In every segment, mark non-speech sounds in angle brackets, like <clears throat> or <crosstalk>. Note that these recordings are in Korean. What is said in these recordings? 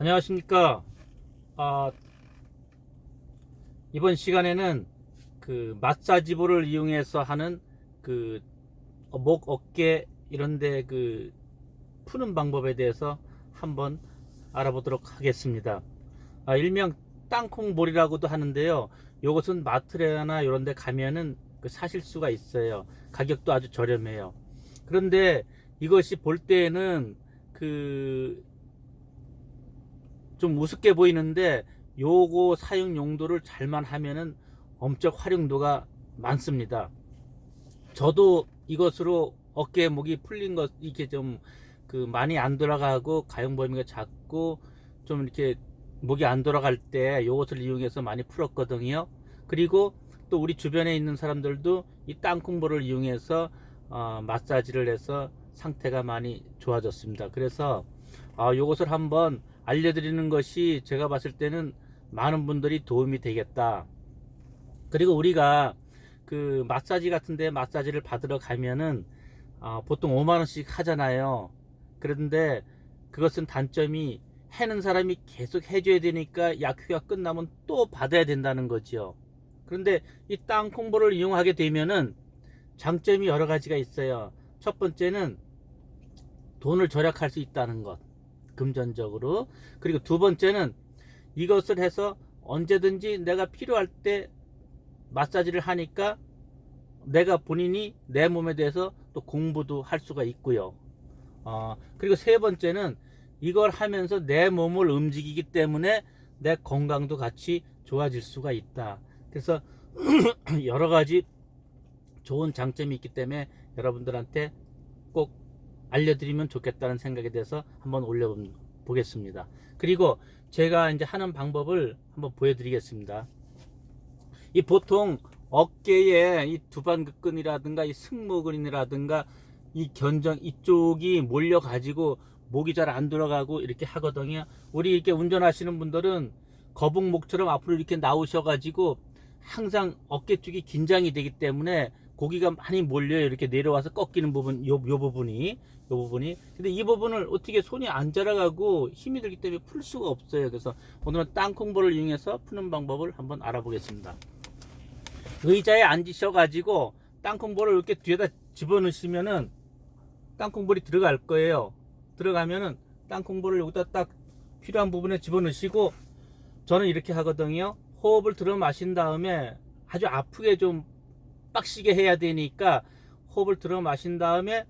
안녕하십니까. 아, 이번 시간에는 그 마사지볼을 이용해서 하는 그 목, 어깨 이런데 그 푸는 방법에 대해서 한번 알아보도록 하겠습니다. 아, 일명 땅콩볼이라고도 하는데요. 요것은 마트레나 이런 데 가면은 그 사실 수가 있어요. 가격도 아주 저렴해요. 그런데 이것이 볼 때에는 그 좀 우습게 보이는데 요거 사용 용도를 잘만 하면은 엄청 활용도가 많습니다. 저도 이것으로 어깨 목이 풀린 것 이렇게 좀 그 많이 안 돌아가고 가용 범위가 작고 좀 이렇게 목이 안 돌아갈 때 요것을 이용해서 많이 풀었거든요. 그리고 또 우리 주변에 있는 사람들도 이 땅콩볼을 이용해서 어, 마사지를 해서 상태가 많이 좋아졌습니다. 그래서 어, 요것을 한번 알려드리는 것이 제가 봤을 때는 많은 분들이 도움이 되겠다. 그리고 우리가 그 마사지 같은데 마사지를 받으러 가면은 어, 보통 5만 원씩 하잖아요. 그런데 그것은 단점이 해는 사람이 계속 해줘야 되니까 약휴가 끝나면 또 받아야 된다는 거지요. 그런데 이 땅콩볼을 이용하게 되면은 장점이 여러 가지가 있어요. 첫 번째는 돈을 절약할 수 있다는 것. 금전적으로. 그리고 두 번째는 이것을 해서 언제든지 내가 필요할 때 마사지를 하니까 내가 본인이 내 몸에 대해서 또 공부도 할 수가 있고요. 어, 그리고 세 번째는 이걸 하면서 내 몸을 움직이기 때문에 내 건강도 같이 좋아질 수가 있다. 그래서 <clears throat> 여러 가지 좋은 장점이 있기 때문에 여러분들한테 꼭 알려드리면 좋겠다는 생각에 대해서 한번 올려보겠습니다. 그리고 제가 이제 하는 방법을 한번 보여드리겠습니다. 이 보통 어깨에 이 두반극근이라든가 이 승모근이라든가 이 견정 이쪽이 몰려 가지고 목이 잘안 돌아가고 이렇게 하거든요. 우리 이렇게 운전하시는 분들은 거북목처럼 앞으로 이렇게 나오셔 가지고 항상 어깨 쪽이 긴장이 되기 때문에 고기가 많이 몰려요. 이렇게 내려와서 꺾이는 부분, 요, 요 부분이, 요 부분이. 근데 이 부분을 어떻게 손이 안 자라가고 힘이 들기 때문에 풀 수가 없어요. 그래서 오늘은 땅콩볼을 이용해서 푸는 방법을 한번 알아보겠습니다. 의자에 앉으셔 가지고 땅콩볼을 이렇게 뒤에다 집어넣으시면은 땅콩볼이 들어갈 거예요. 들어가면은 땅콩볼을 여기다 딱 필요한 부분에 집어넣으시고 저는 이렇게 하거든요. 호흡을 들어 마신 다음에 아주 아프게 좀 빡시게 해야 되니까 호흡을 들어 마신 다음에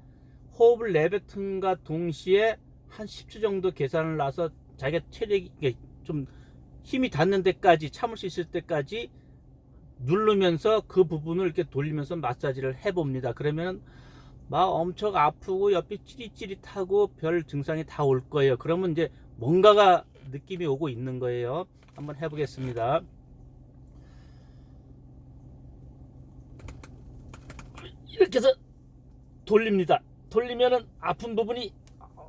호흡을 내뱉음과 동시에 한 10초 정도 계산을 나서 자기가 체력이 좀 힘이 닿는 데까지 참을 수 있을 때까지 누르면서 그 부분을 이렇게 돌리면서 마사지를 해봅니다. 그러면 막 엄청 아프고 옆이 찌릿찌릿하고 별 증상이 다 올 거예요. 그러면 이제 뭔가가 느낌이 오고 있는 거예요. 한번 해보겠습니다. 이렇게 해서 돌립니다. 돌리면은 아픈 부분이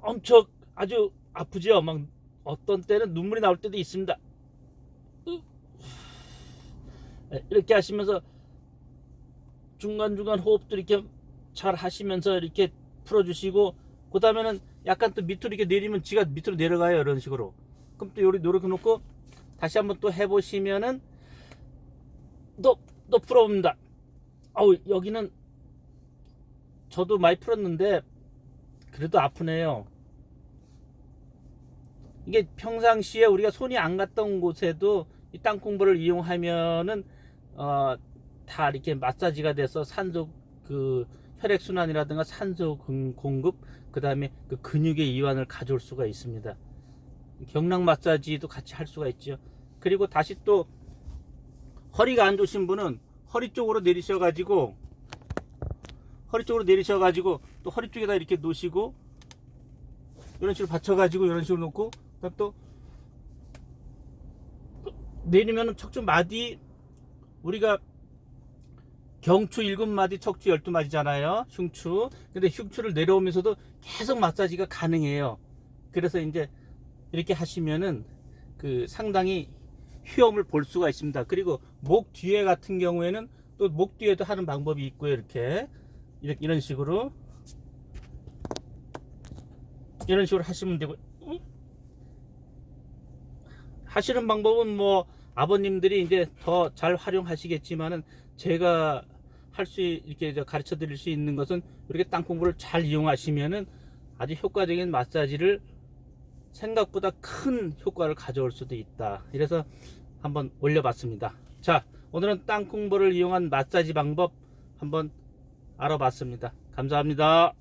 엄청 아주 아프죠. 막 어떤 때는 눈물이 나올 때도 있습니다. 네, 이렇게 하시면서 중간중간 호흡도 이렇게 잘 하시면서 이렇게 풀어주시고 그 다음에는 약간 또 밑으로 이렇게 내리면 지가 밑으로 내려가요 이런 식으로 그럼 또 요리 노력해 놓고 다시 한번 또 해보시면은 또, 또 풀어봅니다 아우 여기는 저도 많이 풀었는데 그래도 아프네요 이게 평상시에 우리가 손이 안 갔던 곳에도 이 땅콩볼을 이용하면은 어, 다 이렇게 마사지가 돼서 산소 그 혈액 순환이라든가 산소 공- 공급 그다음에 그 근육의 이완을 가져올 수가 있습니다. 경락 마사지도 같이 할 수가 있죠. 그리고 다시 또 허리가 안 좋으신 분은 허리 쪽으로 내리셔 가지고 허리 쪽으로 내리셔 가지고 또 허리 쪽에다 이렇게 놓으시고 이런 식으로 받쳐 가지고 이런 식으로 놓고 그다음 또 내리면은 척추 마디 우리가 경추 7마디, 척추 12마디잖아요. 흉추. 근데 흉추를 내려오면서도 계속 마사지가 가능해요. 그래서 이제 이렇게 하시면은 그 상당히 효험을 볼 수가 있습니다. 그리고 목 뒤에 같은 경우에는 또 목 뒤에도 하는 방법이 있고요. 이렇게 이렇게 이런 식으로 이런 식으로 하시면 되고 하시는 방법은 뭐 아버님들이 이제 더 잘 활용하시겠지만은 제가 할 수 이렇게 가르쳐 드릴 수 있는 것은 이렇게 땅콩불을 잘 이용하시면은 아주 효과적인 마사지를 생각보다 큰 효과를 가져올 수도 있다. 이래서 한번 올려봤습니다. 자, 오늘은 땅콩볼을 이용한 마사지 방법 한번 알아봤습니다. 감사합니다.